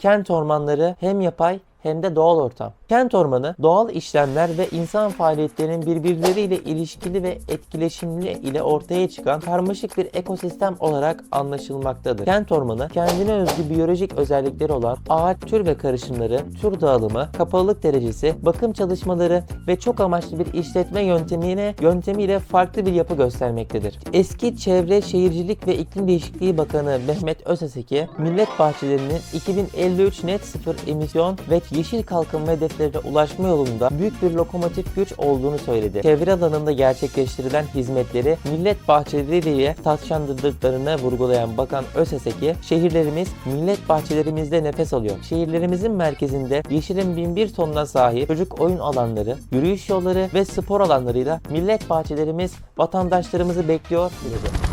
Kent ormanları hem yapay hem de doğal ortam. Kent ormanı doğal işlemler ve insan faaliyetlerinin birbirleriyle ilişkili ve etkileşimli ile ortaya çıkan karmaşık bir ekosistem olarak anlaşılmaktadır. Kent ormanı kendine özgü biyolojik özellikleri olan ağaç tür ve karışımları, tür dağılımı, kapalılık derecesi, bakım çalışmaları ve çok amaçlı bir işletme yöntemine yöntemiyle farklı bir yapı göstermektedir. Eski Çevre, Şehircilik ve İklim Değişikliği Bakanı Mehmet Özeseki, millet bahçelerinin 2053 net sıfır emisyon ve yeşil kalkınma hedeflerine ulaşma yolunda büyük bir lokomotif güç olduğunu söyledi. Çevre alanında gerçekleştirilen hizmetleri millet bahçeleriyle taçlandırdıklarını vurgulayan Bakan Özeseki, şehirlerimiz millet bahçelerimizde nefes alıyor. Şehirlerimizin merkezinde yeşilin binbir tonuna sahip çocuk oyun alanları, yürüyüş yolları ve spor alanlarıyla millet bahçelerimiz vatandaşlarımızı bekliyor dedi.